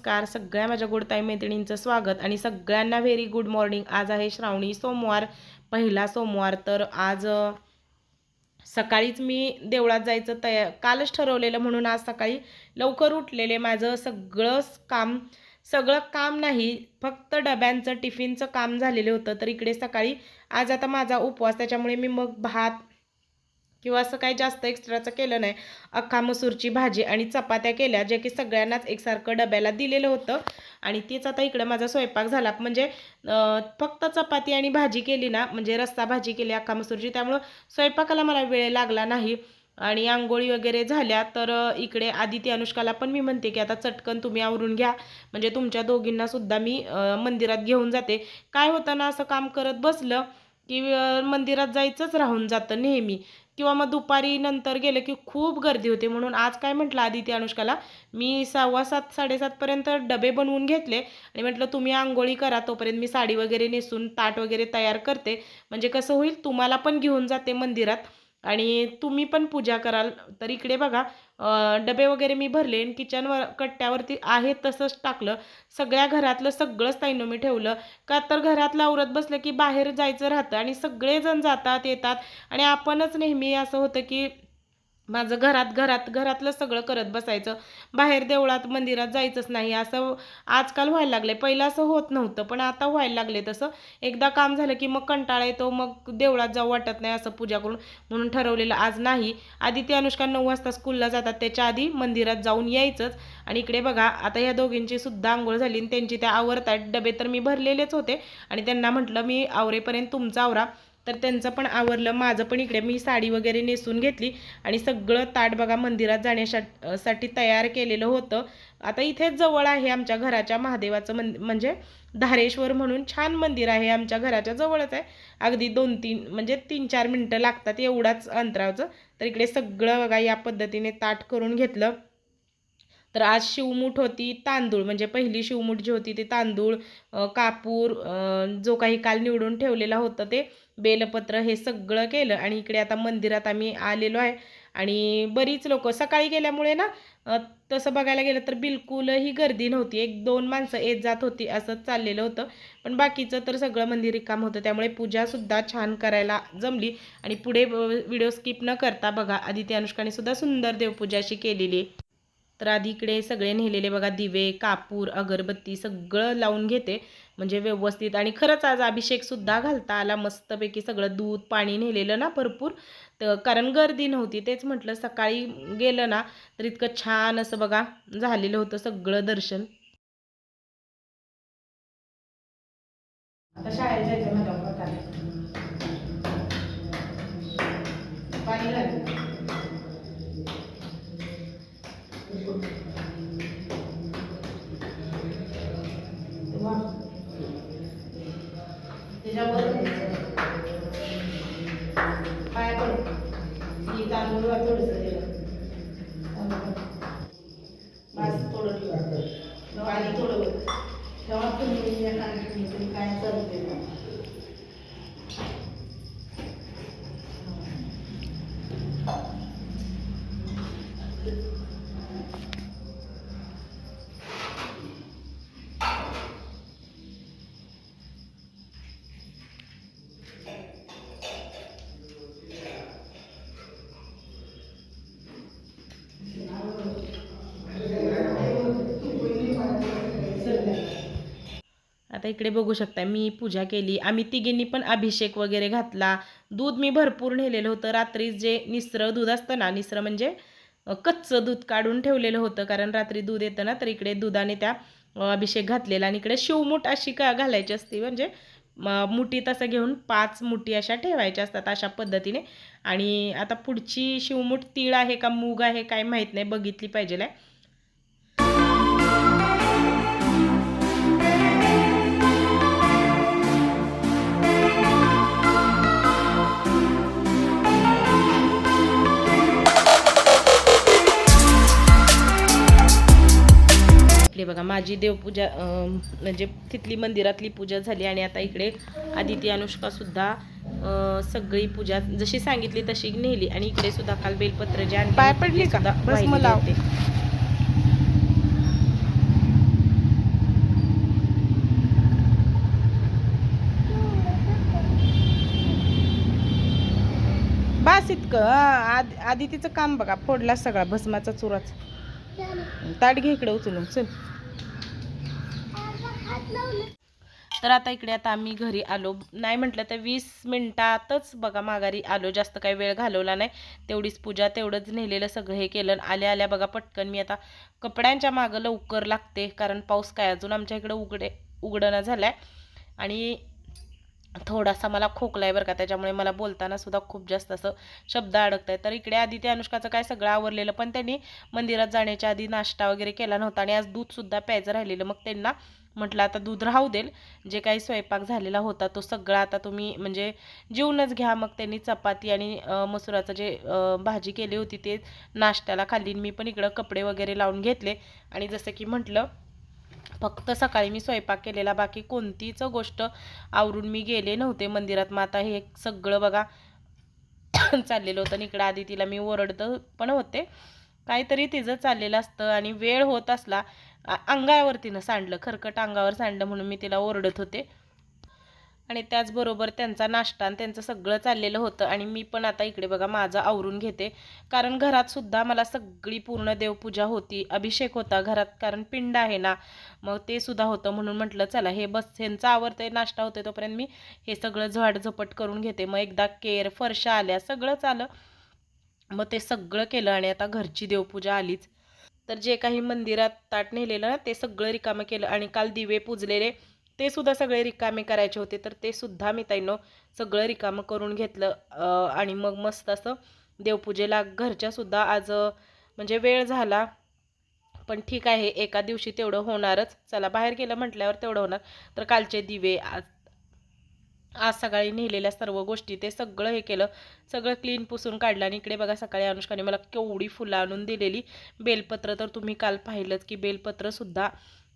नमस्कार. सगळ्या माझ्या गोडताई मैत्रिणींचं स्वागत आणि सगळ्यांना व्हेरी गुड मॉर्निंग आज आहे श्रावणी सोमवार पहिला सोमवार. तर आज सकाळीच मी देवळात जायचं तया कालच ठरवलेलं म्हणून आज सकाळी लवकर उठलेले. माझं सगळंच काम सगळं काम नाही फक्त डब्यांचं टिफिनचं काम झालेलं होतं. तर इकडे सकाळी आज आता माझा उपवास त्याच्यामुळे मी मग भात किंवा असं काही जास्त एक्स्ट्राचं केलं नाही. अख्खा मसूरची भाजी आणि चपात्या केल्या जे की सगळ्यांनाच एकसारखं डब्याला दिलेलं होतं. आणि तीच आता इकडं माझा स्वयंपाक झाला. म्हणजे फक्त चपाती आणि भाजी केली ना म्हणजे रस्सा भाजी केली अख्खा मसूरची त्यामुळं स्वयंपाकाला मला वेळ लागला नाही. आणि आंघोळी वगैरे झाल्या तर इकडे आदिती अनुष्काला पण मी म्हणते की आता चटकन तुम्ही आवरून घ्या. म्हणजे तुमच्या दोघींनासुद्धा मी मंदिरात घेऊन जाते. काय होतं ना असं काम करत बसलं. की मंदिरात जायचंच राहून जातं नेहमी. किंवा मग दुपारी नंतर गेलं की खूप गर्दी होते. म्हणून आज काय म्हटलं आदिती अनुष्काला मी सव्वा सात साडेसातपर्यंत डबे बनवून घेतले आणि म्हटलं तुम्ही आंघोळी करा तोपर्यंत मी साडी वगैरे नेसून ताट वगैरे तयार करते. म्हणजे कसं होईल तुम्हाला पण घेऊन जाते मंदिरात. आणि तुम्ही पण पूजा कराल. तर इकडे बघा डबे वगैरे मी भरले आणि किचनवर कट्ट्यावरती आहे तसंच टाकलं. सगळ्या घरातलं सगळंच ताईनं मी ठेवलं. का तर घरातलं आवरत बसलं की बाहेर जायचं राहतं आणि सगळेजण जातात येतात. आणि आपणच नेहमी असं होतं की माझं घरात घरात घरातलं सगळं करत बसायचं. बाहेर देवळात मंदिरात जायचंच नाही. असं आजकाल व्हायला लागले पहिलं असं होत नव्हतं पण आता व्हायला लागले तसं. एकदा काम झालं की मग कंटाळा येतो मग देवळात जाऊ वाटत नाही असं पूजा करून. म्हणून ठरवलेलं आज नाही. आधी ते अनुष्का नऊ वाजता स्कूलला जातात. त्याच्या आधी मंदिरात जाऊन यायचंच. आणि इकडे बघा आता ह्या दोघींची सुद्धा आंघोळ झाली आणि त्यांची त्या आवरतात डबे तर मी भरलेलेच होते. आणि त्यांना म्हटलं मी आवरेपर्यंत तुमचा आवरा. तर त्यांचं पण आवरलं. माझं पण इकडे मी साडी वगैरे नेसून घेतली आणि सगळं ताट बघा मंदिरात जाण्यासाठी साठी तयार केलेलं होतं. आता इथेच जवळ आहे आमच्या घराच्या महादेवाचं मन म्हणजे धारेश्वर म्हणून छान मंदिर आहे आमच्या घराच्या जवळच आहे. अगदी दोन तीन म्हणजे तीन चार मिनटं लागतात एवढाच अंतराचं तर इकडे सगळं बघा या पद्धतीने ताट करून घेतलं. तर आज शिवमूठ होती तांदूळ म्हणजे पहिली शिवमूठ जी होती ती तांदूळ कापूर जो काही काल निवडून ठेवलेला होतं ते बेलपत्र हे सगळं केलं आणि इकडे आता मंदिरात आम्ही आलेलो आहे आणि बरीच लोक सकाळी गेल्यामुळे ना तसं बघायला गेलं तर बिलकुलही गर्दी नव्हती. एक दोन माणसं येत जात होती असंच चाललेलं होतं. पण बाकीचं तर सगळं मंदिर रिकाम होतं. त्यामुळे पूजासुद्धा छान करायला जमली आणि पुढे व्हिडिओ स्किप न करता बघा आदित्य अनुष्काने सुद्धा सुंदर देवपूजाशी केलेली आहे. तर आधी इकडे सगळे नेलेले बघा दिवे कापूर अगरबत्ती सगळं लावून घेते. म्हणजे व्यवस्थित. आणि खरंच आज अभिषेकसुद्धा घालता आला. मस्तपैकी सगळं दूध पाणी नेलेलं ना भरपूर. तर कारण गर्दी नव्हती. तेच म्हटलं सकाळी गेलं ना तर इतकं छान असं बघा झालेलं होतं सगळं दर्शन. आता पाणी लागलं इकडे बघू शकता मी पूजा केली. आम्ही तिघींनी पण अभिषेक वगैरे घातला. दूध मी भरपूर नेलेलं होतं. रात्री जे निस्र दूध असतं ना निस्र म्हणजे कच्चं दूध काढून ठेवलेलं होतं. कारण रात्री दूध येतं ना तर इकडे दुधाने त्या अभिषेक घातलेला. आणि इकडे शिवमूठ अशी का घालायची असते म्हणजे मुठीत असं घेऊन पाच मुठी अशा ठेवायच्या असतात अशा पद्धतीने. आणि आता पुढची शिवमूठ तीळ आहे का मूग आहे काय माहीत नाही बघितली पाहिजे आहे. इकडे बघा माझी देवपूजा म्हणजे तिथली मंदिरातली पूजा झाली आणि आता इकडे आदिती अनुष्कासुद्धा सगळी पूजा जशी सांगितली तशी नेली. आणि इकडे सुद्धा काल बेलपत्र जे पाय पडली सुद्धा होते. बास इतकं काम बघा फोडला सगळा भस्माचा चुराच. ताट घे इकडे उचलून चल. तर आता इकडे आता आम्ही घरी आलो. नाही म्हटलं तर वीस मिनटातच बघा माघारी आलो. जास्त काही वेळ घालवला नाही. तेवढीच पूजा तेवढंच नेलेलं सगळं हे केलं. आणि आल्या आल्या बघा पटकन मी आता कपड्यांच्या मागं लवकर लागते. कारण पाऊस काय अजून आमच्या इकडे उघडे उघडणं आहे आणि थोडासा मला खोकला आहे बरं का त्याच्यामुळे मला बोलताना सुद्धा खूप जास्त असं शब्द अडकत आहे तर इकडे आधी ते अनुष्काचं काय सगळं आवरलेलं पण त्यांनी मंदिरात जाण्याच्या आधी नाश्ता वगैरे केला नव्हता आणि आज दूधसुद्धा प्यायचं राहिलेलं. मग त्यांना म्हटलं आता दूध राहू देल जे काही स्वयंपाक झालेला होता तो सगळा आता तुम्ही म्हणजे जेवूनच घ्या. मग त्यांनी चपाती आणि मसुराचं जे भाजी केली होती ते नाश्त्याला खाल्ली मी पण इकडं कपडे वगैरे लावून घेतले. आणि जसं की म्हटलं फक्त सकाळी मी स्वयंपाक केलेला बाकी कोणतीच गोष्ट आवरून मी गेले नव्हते मंदिरात. मग आता हे सगळं बघा चाललेलं होतं. आणि इकडं आधी तिला मी ओरडत पण होते. काहीतरी तिचं चाललेलं असतं आणि वेळ होत असला आ- अंगावर तिनं सांडलं खरकट अंगावर सांडलं म्हणून मी तिला ओरडत होते. आणि त्याचबरोबर त्यांचा नाश्ता आणि त्यांचं सगळं चाललेलं होतं. आणि मी पण आता इकडे बघा माझं आवरून घेते. कारण घरात सुद्धा मला सगळी पूर्ण देवपूजा होती अभिषेक होता घरात. कारण पिंड आहे ना मग ते सुद्धा होतं म्हणून म्हटलं चला हे बस ह्यांचा आवडते नाश्ता होते तोपर्यंत मी हे सगळं झाड झपट करून घेते. मग एकदा केर फरशा आल्या सगळंच आलं मग ते सगळं केलं आणि आता घरची देवपूजा आलीच. तर जे काही मंदिरात ताट नेलेलं ना ते सगळं रिकामं केलं. आणि काल दिवे पूजलेले. ते सुद्धा सगळे रिकामे करायचे होते तर ते सुद्धा मी ताईनो सगळं रिकामं करून घेतलं. आणि मग मस्त असं देवपूजेला घरच्यासुद्धा आज म्हणजे वेळ झाला. पण ठीक आहे एका दिवशी तेवढं होणारच. चला बाहेर गेलं म्हटल्यावर तेवढं होणार. तर कालचे दिवे आज आज सकाळी नेलेल्या सर्व गोष्टी ते सगळं हे केलं. सगळं क्लीन पुसून काढलं आणि इकडे बघा सकाळी अनुष्काने मला केवढी फुलं आणून दिलेली. बेलपत्र तर तुम्ही काल पाहिलंच की बेलपत्रसुद्धा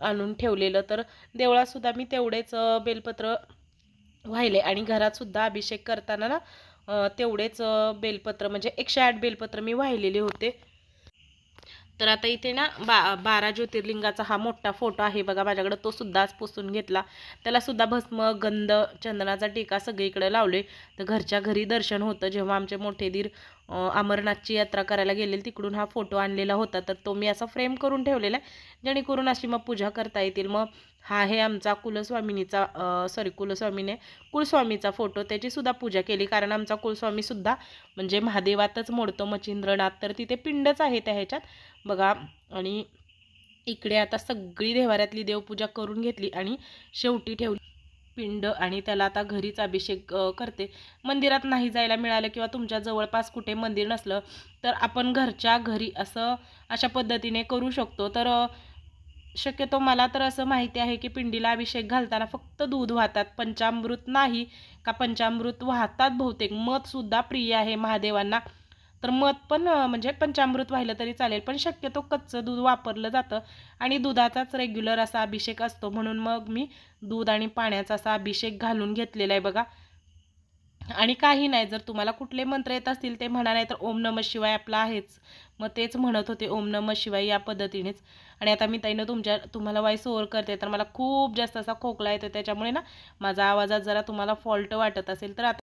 आणून ठेवलेलं. तर देवळातसुद्धा मी तेवढेच बेलपत्र वाहिले आणि घरातसुद्धा अभिषेक करताना ना तेवढेच बेलपत्र म्हणजे एकशे आठ बेलपत्र मी वाहिलेले होते. तर आता इथे ना बा बारा ज्योतिर्लिंगाचा हा मोठा फोटो आहे बघा माझ्याकडं. तो सुद्धा आज पुसून घेतला. त्याला सुद्धा भस्म गंध चंदनाचा टीका सगळीकडे लावले. तर घरच्या घरी दर्शन होतं. जेव्हा आमचे मोठे दीर अमरनाथची यात्रा करायला गेलेली तिकडून हा फोटो आणलेला होता. तर तो मी असा फ्रेम करून ठेवलेला आहे जेणेकरून अशी मग पूजा करता येतील. मग हा आहे आमचा कुलस्वामिनीचा सॉरी कुलस्वामीने कुलस्वामीचा फोटो. त्याचीसुद्धा पूजा केली कारण आमचा कुळस्वामीसुद्धा म्हणजे महादेवातच मोडतो मच्छिंद्रनाथ. तर तिथे पिंडच आहे त्या ह्याच्यात. बघा आणि इकडे आता सगळी देवाऱ्यातली देवपूजा करून घेतली आणि शेवटी ठेवली. पिंड आणि त्याला आता घरीच अभिषेक करते. मंदिरात नाही जायला मिळालं किंवा तुमच्या जवळपास कुठे मंदिर नसलं तर आपण घरच्या घरी असं अशा पद्धतीने करू शकतो. तर शक्यतो मला तर असं माहिती आहे की पिंडीला अभिषेक घालताना फक्त दूध वाहतात पंचामृत नाही का? पंचामृत वाहतात बहुतेक. मतसुद्धा प्रिय आहे महादेवांना. तर मध पण म्हणजे पंचामृत व्हायलं तरी चालेल पण शक्यतो कच्चं दूध वापरलं जातं. आणि दुधाचाच रेग्युलर असा अभिषेक असतो म्हणून मग मी दूध आणि पाण्याचा असा अभिषेक घालून घेतलेला आहे बघा. आणि काही नाही जर तुम्हाला कुठले मंत्र येत असतील ते म्हणा नाही तर ओम नम शिवाय आपला आहेच. मग तेच म्हणत होते ओम नम शिवाय या पद्धतीनेच. आणि आता मी ताईनं तुमच्या तुम्हाला वाईस ओवर करते तर मला खूप जास्त असा खोकला येतो त्याच्यामुळे ना माझा आवाजात जरा तुम्हाला फॉल्ट वाटत असेल तर आता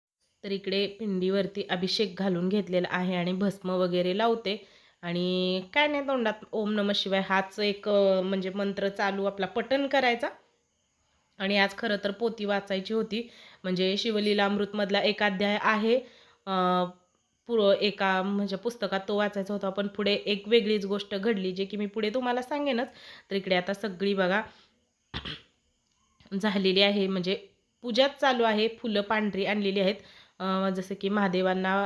तर इकडे पिंडीवरती अभिषेक घालून घेतलेला आहे आणि भस्म वगैरे लावते. आणि काय नाही तोंडात ओम नम शिवाय हाच एक म्हणजे मंत्र चालू आपला पटन करायचा. आणि आज खरं तर पोती वाचायची होती. म्हणजे शिवलीलामृतमधला एक अध्याय आहे. पुर एका म्हणजे पुस्तकात तो वाचायचा होता. पण पुढे एक वेगळीच गोष्ट घडली जे की मी पुढे तुम्हाला सांगेनच. तर इकडे आता सगळी बघा. झालेली आहे म्हणजे पूजाच चालू आहे. फुलं पांढरी आणलेली आहेत. जसं की महादेवांना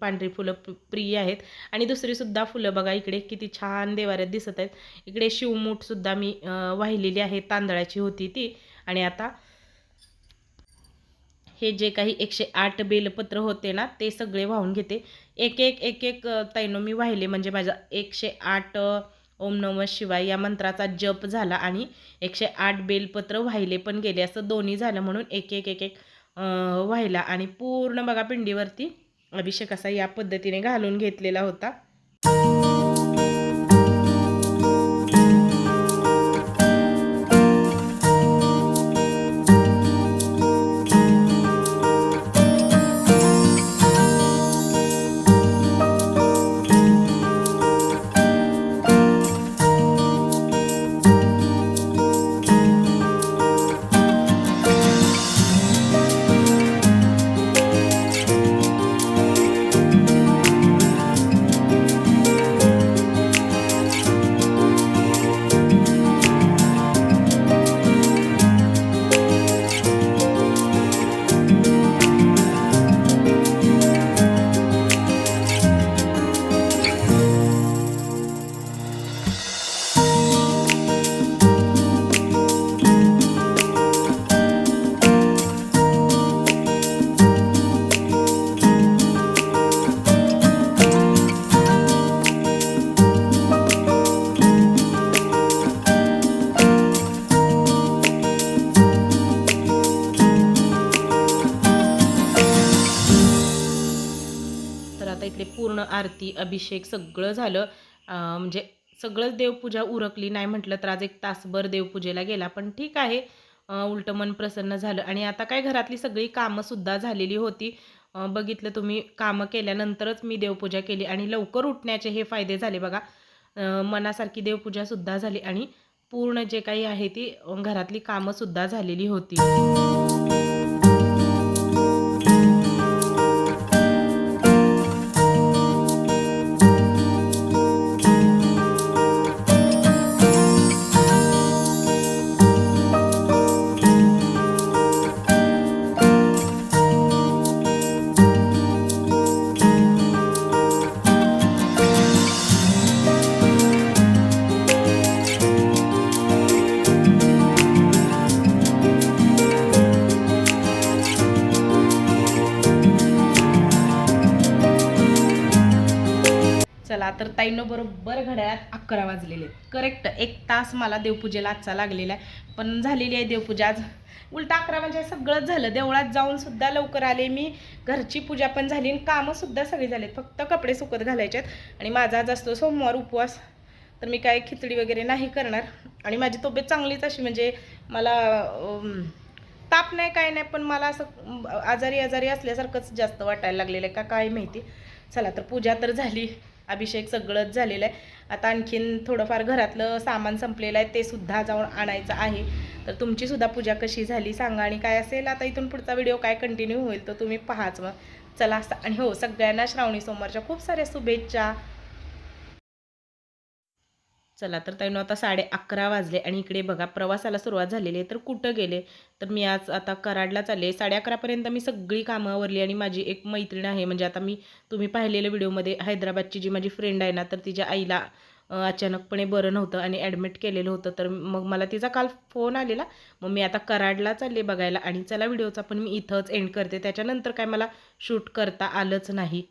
पांढरी फुलं प्रिय आहेत. आणि दुसरीसुद्धा फुलं बघा इकडे किती छान देवाऱ्यात दिसत आहेत. इकडे शिवमूठसुद्धा मी वाहिलेली आहे तांदळाची होती ती. आणि आता हे जे काही एकशे आठ बेलपत्र होते ना ते सगळे वाहून घेते. एक एक एक एक तैनो मी वाहिले. म्हणजे माझा एकशे आठ ओम नम शिवाय या मंत्राचा जप झाला आणि एकशे आठ बेलपत्र वाहिले पण गेले. असं दोन्ही झालं म्हणून एक एक एक एक व्हायला. आणि पूर्ण बघा पिंडीवरती अभिषेक असा या पद्धतीने घालून घेतलेला होता. आरती अभिषेक सगळं झालं. म्हणजे सगळंच देवपूजा उरकली. नाही म्हटलं तर आज एक तासभर देवपूजेला गेला पण ठीक आहे. उलटं मन प्रसन्न झालं. आणि आता काय घरातली सगळी कामंसुद्धा झालेली होती. बघितलं तुम्ही कामं केल्यानंतरच मी देवपूजा केली. आणि लवकर उठण्याचे हे फायदे झाले बघा. मनासारखी देवपूजासुद्धा झाली. आणि पूर्ण जे काही आहे ती घरातली कामंसुद्धा झालेली होती. चला तर ताईनं बरोबर घड्याळात अकरा वाजलेले आहेत. करेक्ट एक तास मला देवपूजेला आजचा लागलेला आहे. पण झालेली आहे देवपूजा. आज उलटा अकरा म्हणजे सगळंच झालं. देवळात जाऊन सुद्धा लवकर आले मी. घरची पूजा पण झाली आणि कामं सुद्धा सगळी झाली फक्त कपडे सुकत घालायचे आहेत. आणि माझा आज असतो सोमवार उपवास. तर मी काय खिचडी वगैरे नाही करणार. आणि माझी तब्येत चांगलीच अशी म्हणजे मला ताप नाही काय नाही पण मला असं आजारी आजारी असल्यासारखंच जास्त वाटायला लागलेलं आहे का काय माहिती. चला तर पूजा तर झाली. अभिषेक सगळंच झालेलं आहे. आता आणखीन थोडंफार घरातलं सामान संपलेलं आहे ते सुद्धा जाऊन आणायचं आहे. तर तुमची सुद्धा पूजा कशी झाली सांगा आणि काय असेल? आता इथून पुढचा व्हिडिओ काय कंटिन्यू होईल तर तुम्ही पाहाच मग. चला आणि हो सगळ्यांना श्रावणी सोमवारच्या खूप साऱ्या शुभेच्छा. चला तर ताईनो आता साडे अकरा वाजले आणि इकडे बघा प्रवासाला सुरुवात झालेली आहे. तर कुठं गेले? तर मी आज आता कराडला चालले साडे अकरापर्यंत मी सगळी कामं आवरली आणि माझी एक मैत्रीण आहे. म्हणजे आता मी तुम्ही पाहिलेल्या व्हिडिओमध्ये हैदराबादची जी माझी फ्रेंड आहे ना तर तिच्या आईला अचानकपणे बरं नव्हतं आणि ॲडमिट केलेलं होतं. तर मग मला तिचा काल फोन आलेला. मग मी आता कराडला चालले बघायला आणि चला व्हिडिओचा पण मी इथंच एंड करते. त्याच्यानंतर काय मला शूट करता आलंच नाही.